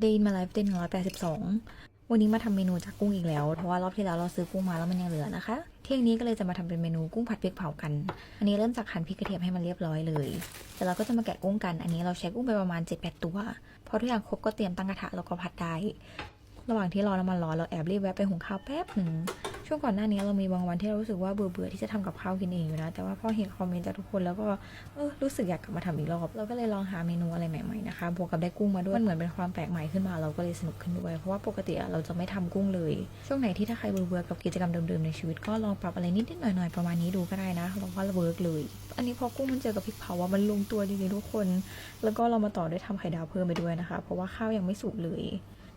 ได้มาไลฟ์เต้นร้อยแปดสิบสองวันนี้มาทำเมนูจากกุ้งอีกแล้ว เพราะว่ารอบที่แล้วเราซื้อกุ้งมาแล้วมันยังเหลือนะคะ เที่ยงนี้ก็เลยจะมาทำเป็นเมนูกุ้งผัดพริกเผากัน อันนี้เริ่มจากหั่นพริกกระเทียมให้มันเรียบร้อยเลย แต่เราก็จะมาแกะกุ้งกัน อันนี้เราใช้กุ้งไปประมาณ7-8ตัว พอทุกอย่างครบก็เตรียมตั้งกระทะแล้วก็ผัดได้ ระหว่างที่รอน้ำมันร้อนเราแอบรีบแวะไปหุงข้าวแป๊บหนึ่ง ช่วงก่อนหน้านี้เรามีบางวันที่เรารู้สึกว่าเบื่อเบื่อๆที่จะทำกับข้าวกินเองอยู่นะ แต่ว่าพอเห็นคอมเมนต์จากทุกคนแล้วก็เออรู้สึกอยากกลับมาทำอีกรอบเราก็เลยลองหาเมนูอะไรใหม่ๆนะคะบวกกับได้กุ้งมาด้วยมันเหมือนเป็นความแปลกใหม่ขึ้นมาเราก็เลยสนุกขึ้นด้วย เพราะว่าปกติเราจะไม่ทำกุ้งเลย ช่วงไหนที่ถ้าใครเบื่อๆกับกิจกรรมเดิมๆในชีวิตก็ลองปรับอะไรนิดๆหน่อยๆประมาณนี้ดูก็ได้นะเราว่าเวิร์กเลย อันนี้พอกุ้งมันเจอกับพริกเผาว่ามันลงตัวจริงๆทุกคน แล้วก็เรามาต่อด้วยทำไข่ดาวเพิ่มไปด้วยนะคะ เพราะว่าข้าวยังไม่สุกเลย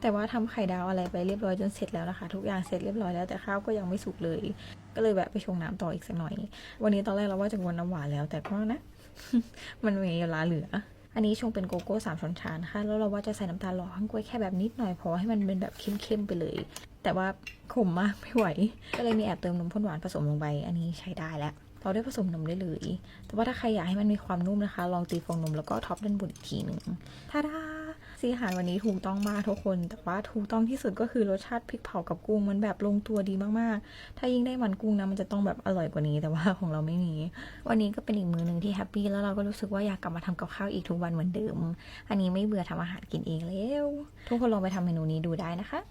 แต่ว่าทำไข่ดาวอะไรไปเรียบร้อยจนเสร็จแล้วนะคะ ทุกอย่างเสร็จเรียบร้อยแล้วแต่ข้าวก็ยังไม่สุกเลย ก็เลยแวะไปชงน้ำต่ออีกสักหน่อย วันนี้ตอนแรกเราว่าจะวนน้ำหวานแล้วแต่ก็นะ มันมีเวลาเหลืออันนี้ชงเป็นโกโก้สามช้อนชานะคะแล้วเราว่าจะใส่น้ำตาลหล่อข้างกล้วยแค่แบบนิดหน่อยพอให้มันเป็นแบบเข้มๆไปเลย แต่ว่าขมมากไม่ไหว ก็เลยมีแอบเติมนมข้นหวานผสมลงไป อันนี้ใช้ได้แล้ว เราได้ผสมนมได้เลย แต่ว่าถ้าใครอยากให้มันมีความนุ่มนะคะ ลองตีฟองนมแล้วก็ท็อปด้านบนอีกทีหนึ่งท่าดาสีอาหารวันนี้ถูกต้องมากทุกคน แต่ว่าถูกต้องที่สุดก็คือรสชาติพริกเผากับกุ้งมันแบบลงตัวดีมากๆ ถ้ายิ่งได้มันกุ้งนะมันจะต้องแบบอร่อยกว่านี้ แต่ว่าของเราไม่มี วันนี้ก็เป็นอีกมื้อหนึ่งที่แฮปปี้แล้วเราก็รู้สึกว่าอยากกลับมาทำกับข้าวอีกทุกวันเหมือนเดิม อันนี้ไม่เบื่อทำอาหารกินเองแล้ว ทุกคนลองไปทำเมนูนี้ดูได้นะคะ